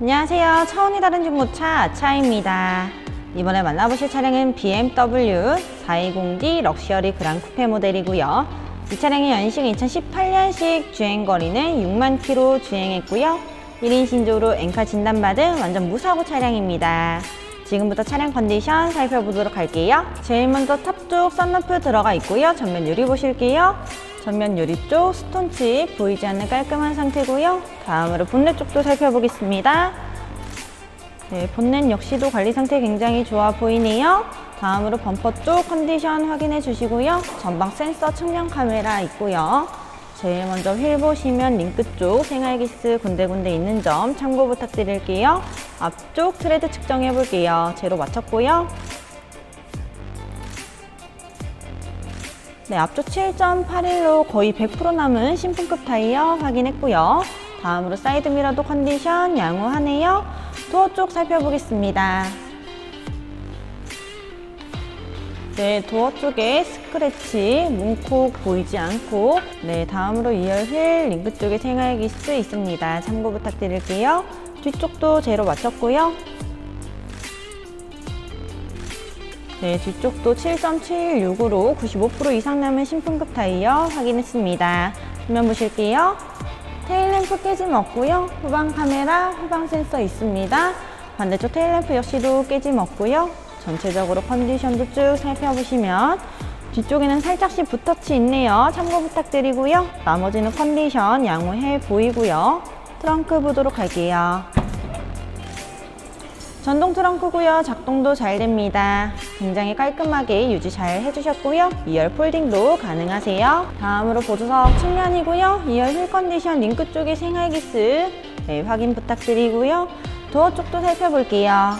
안녕하세요. 차원이 다른 중고차 아차입니다. 이번에 만나보실 차량은 BMW 420D 럭셔리 그랑 쿠페 모델이고요. 이 차량의 연식 2018년식 주행 거리는 6만 킬로 주행했고요. 1인 신조로 엔카 진단받은 완전 무사고 차량입니다. 지금부터 차량 컨디션 살펴보도록 할게요. 제일 먼저 탑 쪽 썬루프 들어가 있고요. 전면 유리 보실게요. 전면 유리 쪽 스톤칩 보이지 않는 깔끔한 상태고요. 다음으로 본넷 쪽도 살펴보겠습니다. 네, 본넷 역시도 관리 상태 굉장히 좋아 보이네요. 다음으로 범퍼 쪽 컨디션 확인해 주시고요. 전방 센서 측면 카메라 있고요. 제일 먼저 휠 보시면 링크 쪽 생활기스 군데군데 있는 점 참고 부탁드릴게요. 앞쪽 트레드 측정해 볼게요. 제로 맞췄고요. 네, 앞쪽 7.81로 거의 100% 남은 신품급 타이어 확인했고요. 다음으로 사이드 미러도 컨디션 양호하네요. 도어 쪽 살펴보겠습니다. 네, 도어 쪽에 스크래치, 문콕 보이지 않고 네, 다음으로 2열 휠 링크 쪽에 생활기스 있습니다. 참고 부탁드릴게요. 뒤쪽도 제로 맞췄고요. 네, 뒤쪽도 7.76으로 95% 이상 남은 신품급 타이어 확인했습니다. 뒷면 보실게요. 테일램프 깨짐 없고요. 후방 카메라, 후방 센서 있습니다. 반대쪽 테일램프 역시도 깨짐 없고요. 전체적으로 컨디션도 쭉 살펴보시면 뒤쪽에는 살짝씩 붓터치 있네요. 참고 부탁드리고요. 나머지는 컨디션 양호해 보이고요. 트렁크 보도록 할게요. 전동 트렁크고요. 작동도 잘 됩니다. 굉장히 깔끔하게 유지 잘 해주셨고요. 2열 폴딩도 가능하세요. 다음으로 보조석 측면이고요. 2열 휠 컨디션 링크 쪽에 생활기스 네, 확인 부탁드리고요. 도어 쪽도 살펴볼게요.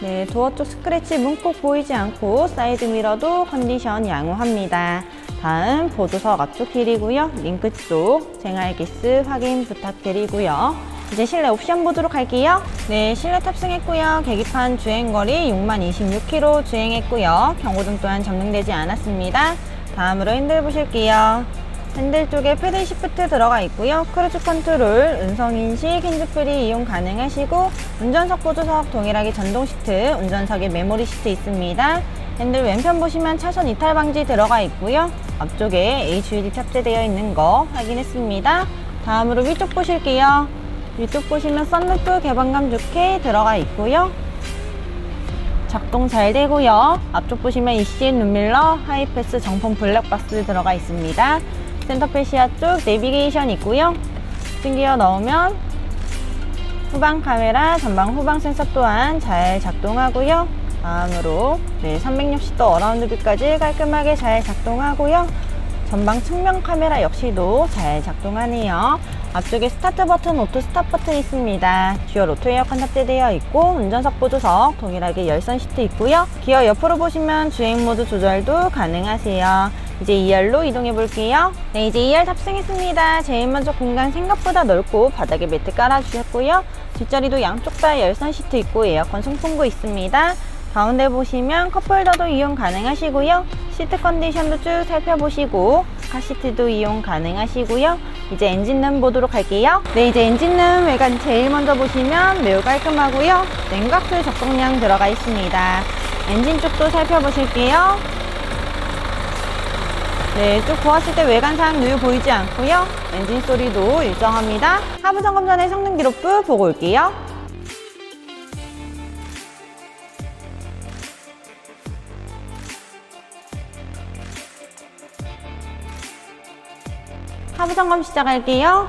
네, 도어 쪽 스크래치 문콕 보이지 않고 사이드 미러도 컨디션 양호합니다. 다음 보조석 앞쪽 휠이고요. 링크 쪽 생활기스 확인 부탁드리고요. 이제 실내 옵션 보도록 할게요. 네, 실내 탑승했고요. 계기판 주행거리 6만 26km 주행했고요. 경고등 또한 점등되지 않았습니다. 다음으로 핸들 보실게요. 핸들 쪽에 패들 시프트 들어가 있고요. 크루즈 컨트롤, 음성 인식, 핸즈프리 이용 가능하시고 운전석 보조석 동일하게 전동 시트, 운전석에 메모리 시트 있습니다. 핸들 왼편 보시면 차선 이탈 방지 들어가 있고요. 앞쪽에 HUD 탑재되어 있는 거 확인했습니다. 다음으로 위쪽 보실게요. 위쪽 보시면 썬루프 개방감 좋게 들어가 있고요. 작동 잘 되고요. 앞쪽 보시면 ECN 룸밀러, 하이패스 정품 블랙박스 들어가 있습니다. 센터페 시야 쪽 내비게이션 있고요. 스팅기어 넣으면 후방 카메라, 전방 후방 센서 또한 잘 작동하고요. 다음으로 네, 360도 어라운드 뷰까지 깔끔하게 잘 작동하고요. 전방 측면 카메라 역시도 잘 작동하네요. 앞쪽에 스타트 버튼, 오토 스탑 버튼 있습니다. 듀얼 오토 에어컨 탑재되어 있고 운전석 보조석 동일하게 열선 시트 있고요. 기어 옆으로 보시면 주행 모드 조절도 가능하세요. 이제 2열로 이동해 볼게요. 네, 이제 2열 탑승했습니다. 제일 먼저 공간 생각보다 넓고 바닥에 매트 깔아주셨고요. 뒷자리도 양쪽 다 열선 시트 있고 에어컨 송풍구 있습니다. 가운데 보시면 컵홀더도 이용 가능하시고요. 시트 컨디션도 쭉 살펴보시고 카시트도 이용 가능하시고요. 이제 엔진룸 보도록 할게요. 네, 이제 엔진룸 외관 제일 먼저 보시면 매우 깔끔하고요. 냉각수 적동량 들어가 있습니다. 엔진 쪽도 살펴보실게요. 네, 쭉 보았을 때 외관상 누유 보이지 않고요. 엔진 소리도 일정합니다. 하부 점검 전에 성능 기록부 보고 올게요. 하부 점검 시작할게요.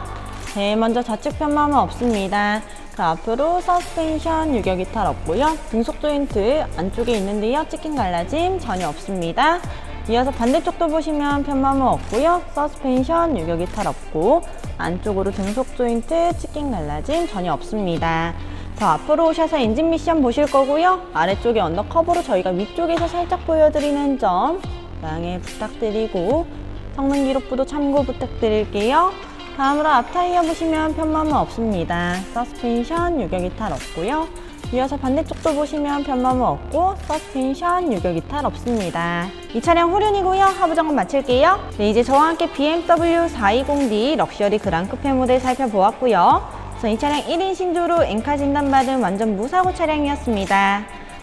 제일 먼저 좌측 편마모 없습니다. 그 앞으로 서스펜션 유격 이탈 없고요. 등속 조인트 안쪽에 있는데요. 찍힌 갈라짐 전혀 없습니다. 이어서 반대쪽도 보시면 편마모 없고요. 서스펜션 유격 이탈 없고 안쪽으로 등속 조인트 찍힌 갈라짐 전혀 없습니다. 더 앞으로 오셔서 엔진 미션 보실 거고요. 아래쪽에 언더커버로 저희가 위쪽에서 살짝 보여드리는 점 양해 부탁드리고 성능 기록부도 참고 부탁드릴게요. 다음으로 앞 타이어 보시면 편마모 없습니다. 서스펜션 유격 이탈 없고요. 이어서 반대쪽도 보시면 편마모 없고 서스펜션 유격 이탈 없습니다. 이 차량 후륜이고요. 하부 점검 마칠게요. 네, 이제 저와 함께 BMW 420D 럭셔리 그랑크페 모델 살펴보았고요. 이 차량 1인 신조로 엔카 진단받은 완전 무사고 차량이었습니다.